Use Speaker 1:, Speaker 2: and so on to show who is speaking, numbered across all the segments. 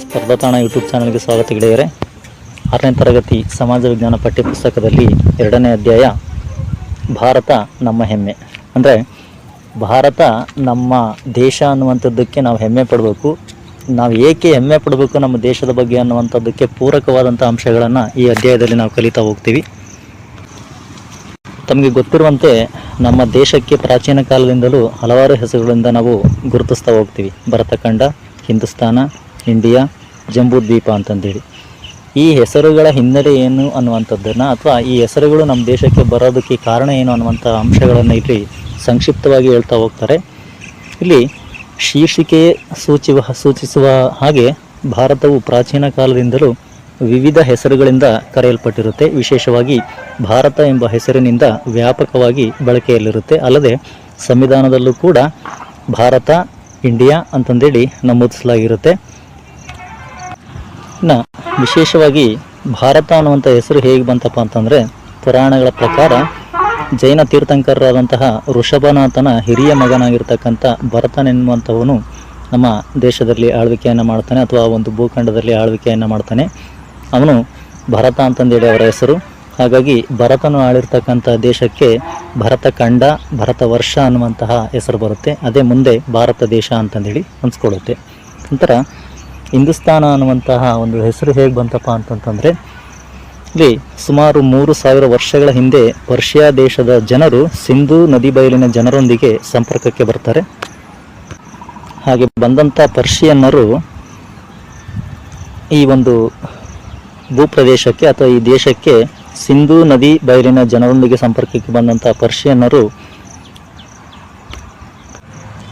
Speaker 1: ಸ್ಪರ್ಧಾತಾಣ YouTube ಚಾನಲ್ಗೆ ಸ್ವಾಗತ ಗೆಳೆಯರೆ. ಆರನೇ ತರಗತಿ ಸಮಾಜ ವಿಜ್ಞಾನ ಪಠ್ಯಪುಸ್ತಕದಲ್ಲಿ ಎರಡನೇ ಅಧ್ಯಾಯ, ಭಾರತ ನಮ್ಮ ಹೆಮ್ಮೆ. ಅಂದರೆ ಭಾರತ ನಮ್ಮ ದೇಶ ಅನ್ನುವಂಥದ್ದಕ್ಕೆ ನಾವು ಹೆಮ್ಮೆ ಪಡಬೇಕು. ನಾವು ಏಕೆ ಹೆಮ್ಮೆ ಪಡಬೇಕು ನಮ್ಮ ದೇಶದ ಬಗ್ಗೆ ಅನ್ನುವಂಥದ್ದಕ್ಕೆ ಪೂರಕವಾದಂಥ ಅಂಶಗಳನ್ನು ಈ ಅಧ್ಯಾಯದಲ್ಲಿ ನಾವು ಕಲಿತಾ ಹೋಗ್ತೀವಿ. ತಮಗೆ ಗೊತ್ತಿರುವಂತೆ ನಮ್ಮ ದೇಶಕ್ಕೆ ಪ್ರಾಚೀನ ಕಾಲದಿಂದಲೂ ಹಲವಾರು ಹೆಸರುಗಳಿಂದ ನಾವು ಗುರುತಿಸ್ತಾ ಹೋಗ್ತೀವಿ. ಭರತಖಂಡ, ಹಿಂದೂಸ್ತಾನ, ಇಂಡಿಯಾ, ಜಂಬೂದ್ವೀಪ ಅಂತಂದೇಳಿ. ಈ ಹೆಸರುಗಳ ಹಿನ್ನೆಲೆ ಏನು ಅನ್ನುವಂಥದ್ದನ್ನು ಅಥವಾ ಈ ಹೆಸರುಗಳು ನಮ್ಮ ದೇಶಕ್ಕೆ ಬರೋದಕ್ಕೆ ಕಾರಣ ಏನು ಅನ್ನುವಂಥ ಅಂಶಗಳನ್ನು ಇಲ್ಲಿ ಸಂಕ್ಷಿಪ್ತವಾಗಿ ಹೇಳ್ತಾ ಹೋಗ್ತಾರೆ. ಇಲ್ಲಿ ಶೀರ್ಷಿಕೆ ಸೂಚಿವ, ಸೂಚಿಸುವ ಹಾಗೆ ಭಾರತವು ಪ್ರಾಚೀನ ಕಾಲದಿಂದಲೂ ವಿವಿಧ ಹೆಸರುಗಳಿಂದ ಕರೆಯಲ್ಪಟ್ಟಿರುತ್ತೆ. ವಿಶೇಷವಾಗಿ ಭಾರತ ಎಂಬ ಹೆಸರಿನಿಂದ ವ್ಯಾಪಕವಾಗಿ ಬಳಕೆಯಲ್ಲಿರುತ್ತೆ. ಅಲ್ಲದೆ ಸಂವಿಧಾನದಲ್ಲೂ ಕೂಡ ಭಾರತ, ಇಂಡಿಯಾ ಅಂತಂದೇಳಿ ನಮೂದಿಸಲಾಗಿರುತ್ತೆ. ಇನ್ನು ವಿಶೇಷವಾಗಿ ಭಾರತ ಅನ್ನುವಂಥ ಹೆಸರು ಹೇಗೆ ಬಂತಪ್ಪ ಅಂತಂದರೆ, ಪುರಾಣಗಳ ಪ್ರಕಾರ ಜೈನ ತೀರ್ಥಂಕರರಾದಂತಹ ಋಷಭನಾಥನ ಹಿರಿಯ ಮಗನಾಗಿರ್ತಕ್ಕಂಥ ಭರತನೆನ್ನುವಂಥವನು ನಮ್ಮ ದೇಶದಲ್ಲಿ ಆಳ್ವಿಕೆಯನ್ನು ಮಾಡ್ತಾನೆ ಅಥವಾ ಒಂದು ಭೂಖಂಡದಲ್ಲಿ ಆಳ್ವಿಕೆಯನ್ನು ಮಾಡ್ತಾನೆ. ಅವನು ಭರತ ಅಂತಂದೇಳಿ ಅವರ ಹೆಸರು. ಹಾಗಾಗಿ ಭರತನು ಆಳಿರ್ತಕ್ಕಂಥ ದೇಶಕ್ಕೆ ಭರತ ಖಂಡ, ಭರತ ವರ್ಷ ಅನ್ನುವಂತಹ ಹೆಸರು ಬರುತ್ತೆ. ಅದೇ ಮುಂದೆ ಭಾರತ ದೇಶ ಅಂತಂದೇಳಿ ಅನ್ಸ್ಕೊಳ್ಳುತ್ತೆ ನಂತರ ಹಿಂದೂಸ್ತಾನ ಅನ್ನುವಂತಹ ಒಂದು ಹೆಸರು ಹೇಗೆ ಬಂತಪ್ಪ ಅಂತಂತಂದರೆ, ಇಲ್ಲಿ ಸುಮಾರು ಮೂರು ಸಾವಿರ ವರ್ಷಗಳ ಹಿಂದೆ ಪರ್ಷಿಯಾ ದೇಶದ ಜನರು ಸಿಂಧೂ ನದಿ ಬಯಲಿನ ಜನರೊಂದಿಗೆ ಸಂಪರ್ಕಕ್ಕೆ ಬರ್ತಾರೆ. ಹಾಗೆ ಬಂದಂಥ ಪರ್ಷಿಯನ್ನರು ಈ ಒಂದು ಭೂಪ್ರದೇಶಕ್ಕೆ ಅಥವಾ ಈ ದೇಶಕ್ಕೆ ಸಿಂಧೂ ನದಿ ಬಯಲಿನ ಜನರೊಂದಿಗೆ ಸಂಪರ್ಕಕ್ಕೆ ಬಂದಂಥ ಪರ್ಷಿಯನ್ನರು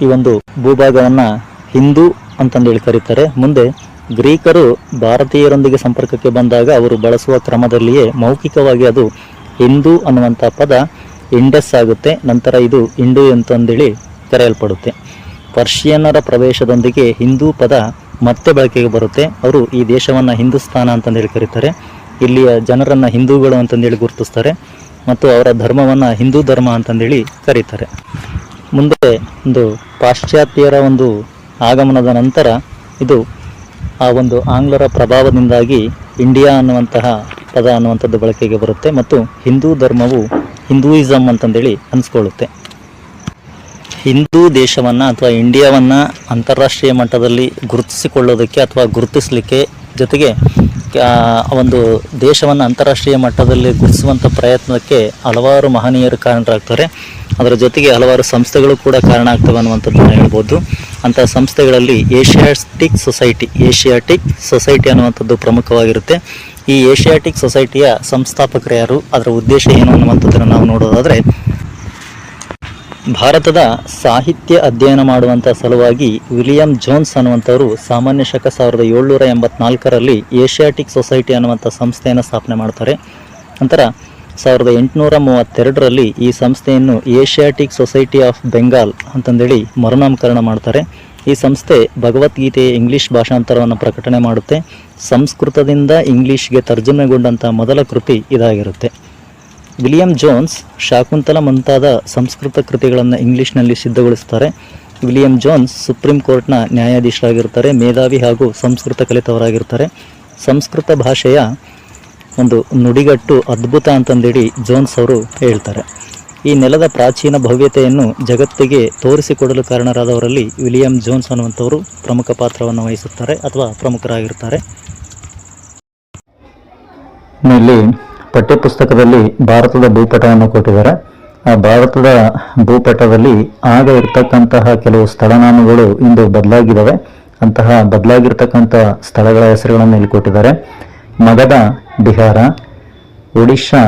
Speaker 1: ಈ ಒಂದು ಭೂಭಾಗವನ್ನು ಹಿಂದೂ ಅಂತಂದೇಳಿ ಕರೀತಾರೆ. ಮುಂದೆ ಗ್ರೀಕರು ಭಾರತೀಯರೊಂದಿಗೆ ಸಂಪರ್ಕಕ್ಕೆ ಬಂದಾಗ ಅವರು ಬಳಸುವ ಕ್ರಮದಲ್ಲಿಯೇ ಮೌಖಿಕವಾಗಿ ಅದು ಹಿಂದೂ ಅನ್ನುವಂಥ ಪದ ಇಂಡಸ್ ಆಗುತ್ತೆ. ನಂತರ ಇದು ಇಂಡು ಅಂತಂದೇಳಿ ಕರೆಯಲ್ಪಡುತ್ತೆ. ಪರ್ಷಿಯನ್ನರ ಪ್ರವೇಶದೊಂದಿಗೆ ಹಿಂದೂ ಪದ ಮತ್ತೆ ಬಳಕೆಗೆ ಬರುತ್ತೆ. ಅವರು ಈ ದೇಶವನ್ನು ಹಿಂದೂಸ್ತಾನ ಅಂತಂದೇಳಿ ಕರೀತಾರೆ. ಇಲ್ಲಿಯ ಜನರನ್ನು ಹಿಂದೂಗಳು ಅಂತಂದೇಳಿ ಗುರುತಿಸ್ತಾರೆ. ಮತ್ತು ಅವರ ಧರ್ಮವನ್ನು ಹಿಂದೂ ಧರ್ಮ ಅಂತಂದೇಳಿ ಕರೀತಾರೆ. ಮುಂದೆ ಒಂದು ಪಾಶ್ಚಾತ್ಯರ ಒಂದು ಆಗಮನದ ನಂತರ ಇದು ಆ ಒಂದು ಆಂಗ್ಲರ ಪ್ರಭಾವದಿಂದಾಗಿ ಇಂಡಿಯಾ ಅನ್ನುವಂತಹ ಪದ ಅನ್ನುವಂಥದ್ದು ಬಳಕೆಗೆ ಬರುತ್ತೆ. ಮತ್ತು ಹಿಂದೂ ಧರ್ಮವು ಹಿಂದೂಯಿಸಮ್ ಅಂತಂದೇಳಿ ಅನಿಸ್ಕೊಳ್ಳುತ್ತೆ. ಹಿಂದೂ ದೇಶವನ್ನು ಅಥವಾ ಇಂಡಿಯಾವನ್ನು ಅಂತಾರಾಷ್ಟ್ರೀಯ ಮಟ್ಟದಲ್ಲಿ ಗುರುತಿಸಿಕೊಳ್ಳೋದಕ್ಕೆ ಅಥವಾ ಗುರುತಿಸಲಿಕ್ಕೆ ಜೊತೆಗೆ ಒಂದು ದೇಶವನ್ನು ಅಂತಾರಾಷ್ಟ್ರೀಯ ಮಟ್ಟದಲ್ಲಿ ಗುರುತಿಸುವಂಥ ಪ್ರಯತ್ನಕ್ಕೆ ಹಲವಾರು ಮಹನೀಯರು ಕಾರಣರಾಗ್ತಾರೆ. ಅದರ ಜೊತೆಗೆ ಹಲವಾರು ಸಂಸ್ಥೆಗಳು ಕೂಡ ಕಾರಣ ಆಗ್ತವೆ ಅನ್ನುವಂಥದ್ದನ್ನು ಹೇಳ್ಬೋದು. ಅಂಥ ಸಂಸ್ಥೆಗಳಲ್ಲಿ ಏಷ್ಯಾಟಿಕ್ ಸೊಸೈಟಿ ಏಷ್ಯಾಟಿಕ್ ಸೊಸೈಟಿ ಅನ್ನುವಂಥದ್ದು ಪ್ರಮುಖವಾಗಿರುತ್ತೆ. ಈ ಏಷ್ಯಾಟಿಕ್ ಸೊಸೈಟಿಯ ಸಂಸ್ಥಾಪಕರು ಯಾರು, ಅದರ ಉದ್ದೇಶ ಏನು ಅನ್ನುವಂಥದ್ದನ್ನು ನಾವು ನೋಡೋದಾದರೆ ಭಾರತದ ಸಾಹಿತ್ಯ ಅಧ್ಯಯನ ಮಾಡುವಂಥ ಸಲುವಾಗಿ ವಿಲಿಯಂ ಜೋನ್ಸ್ ಅನ್ನುವಂಥವರು ಸಾಮಾನ್ಯ ಶಕ ಸಾವಿರದ ಏಳ್ನೂರ ಎಂಬತ್ನಾಲ್ಕರಲ್ಲಿ ಏಷ್ಯಾಟಿಕ್ ಸೊಸೈಟಿ ಅನ್ನುವಂಥ ಸಂಸ್ಥೆಯನ್ನು ಸ್ಥಾಪನೆ ಮಾಡ್ತಾರೆ. ನಂತರ ಸಾವಿರದ ಎಂಟುನೂರ ಮೂವತ್ತೆರಡರಲ್ಲಿ ಈ ಸಂಸ್ಥೆಯನ್ನು ಏಷ್ಯಾಟಿಕ್ ಸೊಸೈಟಿ ಆಫ್ ಬೆಂಗಾಲ್ ಅಂತಂದೇಳಿ ಮರುನಾಮಕರಣ ಮಾಡ್ತಾರೆ. ಈ ಸಂಸ್ಥೆ ಭಗವದ್ಗೀತೆಯ ಇಂಗ್ಲಿಷ್ ಭಾಷಾಂತರವನ್ನು ಪ್ರಕಟಣೆ ಮಾಡುತ್ತೆ. ಸಂಸ್ಕೃತದಿಂದ ಇಂಗ್ಲಿಷ್ಗೆ ತರ್ಜುಮೆಗೊಂಡಂಥ ಮೊದಲ ಕೃತಿ ಇದಾಗಿರುತ್ತೆ. ವಿಲಿಯಂ ಜೋನ್ಸ್ ಶಾಕುಂತಲ ಮುಂತಾದ ಸಂಸ್ಕೃತ ಕೃತಿಗಳನ್ನು ಇಂಗ್ಲಿಷ್ನಲ್ಲಿ ಸಿದ್ಧಗೊಳಿಸ್ತಾರೆ. ವಿಲಿಯಂ ಜೋನ್ಸ್ ಸುಪ್ರೀಂ ಕೋರ್ಟ್ನ ನ್ಯಾಯಾಧೀಶರಾಗಿರ್ತಾರೆ, ಮೇಧಾವಿ ಹಾಗೂ ಸಂಸ್ಕೃತ ಕಲಿತವರಾಗಿರ್ತಾರೆ. ಸಂಸ್ಕೃತ ಭಾಷೆಯ ಒಂದು ನುಡಿಗಟ್ಟು ಅದ್ಭುತ ಅಂತಂದೇಳಿ ಜೋನ್ಸ್ ಅವರು ಹೇಳ್ತಾರೆ. ಈ ನೆಲದ ಪ್ರಾಚೀನ ಭವ್ಯತೆಯನ್ನು ಜಗತ್ತಿಗೆ ತೋರಿಸಿಕೊಡಲು ಕಾರಣರಾದವರಲ್ಲಿ ವಿಲಿಯಂ ಜೋನ್ಸ್ ಅನ್ನುವಂಥವರು ಪ್ರಮುಖ ಪಾತ್ರವನ್ನು ವಹಿಸುತ್ತಾರೆ ಅಥವಾ ಪ್ರಮುಖರಾಗಿರ್ತಾರೆ. ಪಠ್ಯಪುಸ್ತಕದಲ್ಲಿ ಭಾರತದ ಭೂಪಟವನ್ನು ಕೊಟ್ಟಿದ್ದಾರೆ. ಆ ಭಾರತದ ಭೂಪಟದಲ್ಲಿ ಆಗ ಇರ್ತಕ್ಕಂತಹ ಕೆಲವು ಸ್ಥಳನಾಮಗಳು ಇಂದು ಬದಲಾಗಿದ್ದಾವೆ. ಅಂತಹ ಬದಲಾಗಿರ್ತಕ್ಕಂಥ ಸ್ಥಳಗಳ ಹೆಸರುಗಳನ್ನು ಇಲ್ಲಿ ಕೊಟ್ಟಿದ್ದಾರೆ. ಮಗಧ, ಬಿಹಾರ, ಒಡಿಶಾ,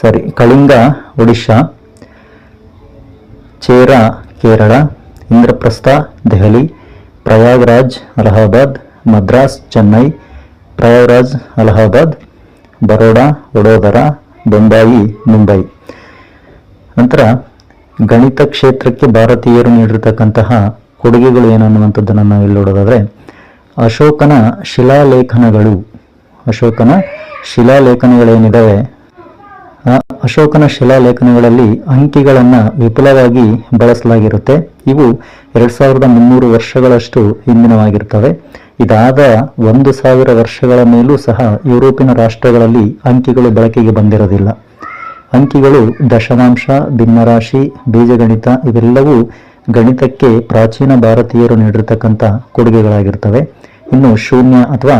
Speaker 1: ಸಾರಿ, ಕಳಿಂಗ, ಒಡಿಶಾ, ಚೇರ, ಕೇರಳ, ಇಂದ್ರಪ್ರಸ್ಥ, ದೆಹಲಿ, ಪ್ರಯಾಗ್ರಾಜ್, ಅಲಹಾಬಾದ್, ಮದ್ರಾಸ್, ಚೆನ್ನೈ, ಪ್ರಯಾಗ್ರಾಜ್, ಅಲಹಾಬಾದ್ ಬರೋಡಾ, ವಡೋದರ, ಬೊಂಬಾಯಿ, ಮುಂಬೈ. ನಂತರ ಗಣಿತ ಕ್ಷೇತ್ರಕ್ಕೆ ಭಾರತೀಯರು ನೀಡಿರತಕ್ಕಂತಹ ಕೊಡುಗೆಗಳು ಏನನ್ನುವಂಥದ್ದನ್ನು ನಾವು ಇಲ್ಲಿ ನೋಡೋದಾದರೆ, ಅಶೋಕನ ಶಿಲಾಲೇಖನಗಳು. ಅಶೋಕನ ಶಿಲಾಲೇಖನಗಳೇನಿದ್ದಾವೆ ಅಶೋಕನ ಶಿಲಾಲೇಖನಗಳಲ್ಲಿ ಅಂಕಿಗಳನ್ನು ವಿಪುಲವಾಗಿ ಬಳಸಲಾಗಿರುತ್ತೆ. ಇವು ಎರಡು ಸಾವಿರದ ಮುನ್ನೂರು ವರ್ಷಗಳಷ್ಟು ಹಿಂದಿನವಾಗಿರ್ತವೆ. ಇದಾದ ಒಂದು ಸಾವಿರ ವರ್ಷಗಳ ಮೇಲೂ ಸಹ ಯುರೋಪಿನ ರಾಷ್ಟ್ರಗಳಲ್ಲಿ ಅಂಕಿಗಳು ಬಳಕೆಗೆ ಬಂದಿರೋದಿಲ್ಲ ಅಂಕಿಗಳು ದಶಮಾಂಶ, ಭಿನ್ನರಾಶಿ, ಬೀಜಗಣಿತ ಇವೆಲ್ಲವೂ ಗಣಿತಕ್ಕೆ ಪ್ರಾಚೀನ ಭಾರತೀಯರು ನೀಡಿರತಕ್ಕಂಥ ಕೊಡುಗೆಗಳಾಗಿರ್ತವೆ. ಇನ್ನು ಶೂನ್ಯ ಅಥವಾ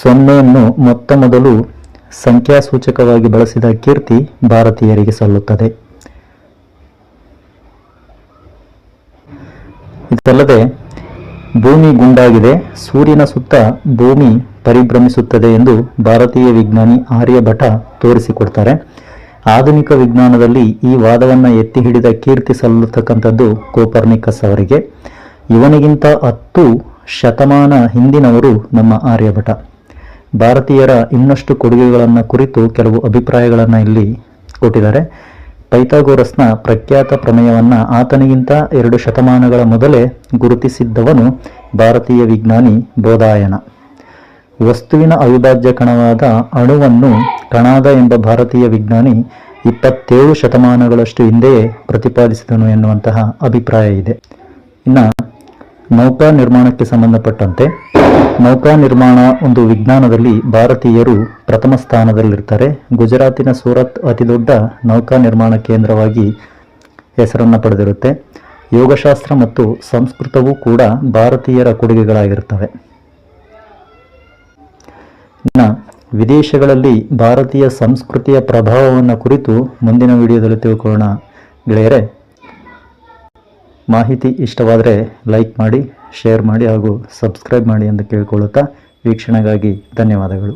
Speaker 1: ಸೊನ್ನೆಯನ್ನು ಮೊತ್ತ ಮೊದಲು ಸಂಖ್ಯಾಸೂಚಕವಾಗಿ ಬಳಸಿದ ಕೀರ್ತಿ ಭಾರತೀಯರಿಗೆ ಸಲ್ಲುತ್ತದೆ. ಇದಲ್ಲದೆ ಭೂಮಿ ಗುಂಡಾಗಿದೆ. ಸೂರ್ಯನ ಸುತ್ತ ಭೂಮಿ ಪರಿಭ್ರಮಿಸುತ್ತದೆ ಎಂದು ಭಾರತೀಯ ವಿಜ್ಞಾನಿ ಆರ್ಯಭಟ ತೋರಿಸಿಕೊಡ್ತಾರೆ. ಆಧುನಿಕ ವಿಜ್ಞಾನದಲ್ಲಿ ಈ ವಾದವನ್ನು ಎತ್ತಿ ಹಿಡಿದ ಕೀರ್ತಿ ಸಲ್ಲತಕ್ಕಂಥದ್ದು ಕೋಪರ್ನಿಕಸ್ ಅವರಿಗೆ. ಇವನಿಗಿಂತ ಹತ್ತು ಶತಮಾನ ಹಿಂದಿನವರು ನಮ್ಮ ಆರ್ಯಭಟ ಭಾರತೀಯರ ಇನ್ನಷ್ಟು ಕೊಡುಗೆಗಳನ್ನು ಕುರಿತು ಕೆಲವು ಅಭಿಪ್ರಾಯಗಳನ್ನು ಇಲ್ಲಿ ಕೊಟ್ಟಿದ್ದಾರೆ. ಪೈಥಾಗೋರಸ್ನ ಪ್ರಖ್ಯಾತ ಪ್ರಮೇಯವನ್ನು ಆತನಿಗಿಂತ ಎರಡು ಶತಮಾನಗಳ ಮೊದಲೇ ಗುರುತಿಸಿದ್ದವನು ಭಾರತೀಯ ವಿಜ್ಞಾನಿ ಬೋಧಾಯನ. ವಸ್ತುವಿನ ಅವಿಭಾಜ್ಯ ಕಣವಾದ ಅಣುವನ್ನು ಕಣಾದ ಎಂಬ ಭಾರತೀಯ ವಿಜ್ಞಾನಿ ಇಪ್ಪತ್ತೇಳು ಶತಮಾನಗಳಷ್ಟು ಹಿಂದೆಯೇ ಪ್ರತಿಪಾದಿಸಿದನು ಎನ್ನುವಂತಹ ಅಭಿಪ್ರಾಯ ಇದೆ. ಇನ್ನು ನೌಕಾ ನಿರ್ಮಾಣಕ್ಕೆ ಸಂಬಂಧಪಟ್ಟಂತೆ, ನೌಕಾ ನಿರ್ಮಾಣ ಒಂದು ವಿಜ್ಞಾನದಲ್ಲಿ ಭಾರತೀಯರು ಪ್ರಥಮ ಸ್ಥಾನದಲ್ಲಿರ್ತಾರೆ. ಗುಜರಾತಿನ ಸೂರತ್ ಅತಿದೊಡ್ಡ ನೌಕಾ ನಿರ್ಮಾಣ ಕೇಂದ್ರವಾಗಿ ಹೆಸರನ್ನು ಪಡೆದಿರುತ್ತೆ. ಯೋಗಶಾಸ್ತ್ರ ಮತ್ತು ಸಂಸ್ಕೃತವೂ ಕೂಡ ಭಾರತೀಯರ ಕೊಡುಗೆಗಳಾಗಿರ್ತವೆ. ಇನ್ನು ವಿದೇಶಗಳಲ್ಲಿ ಭಾರತೀಯ ಸಂಸ್ಕೃತಿಯ ಪ್ರಭಾವವನ್ನು ಕುರಿತು ಮುಂದಿನ ವಿಡಿಯೋದಲ್ಲಿ ತಿಳ್ಕೊಳ್ಳೋಣ. ಗೆಳೆಯರೆ ಮಾಹಿತಿ ಇಷ್ಟವಾದರೆ ಲೈಕ್ ಮಾಡಿ ಶೇರ್ ಮಾಡಿ ಹಾಗೂ ಸಬ್ಸ್ಕ್ರೈಬ್ ಮಾಡಿ ಎಂದು ಕೇಳಿಕೊಳ್ಳುತ್ತಾ ವೀಕ್ಷಣೆಗಾಗಿ ಧನ್ಯವಾದಗಳು.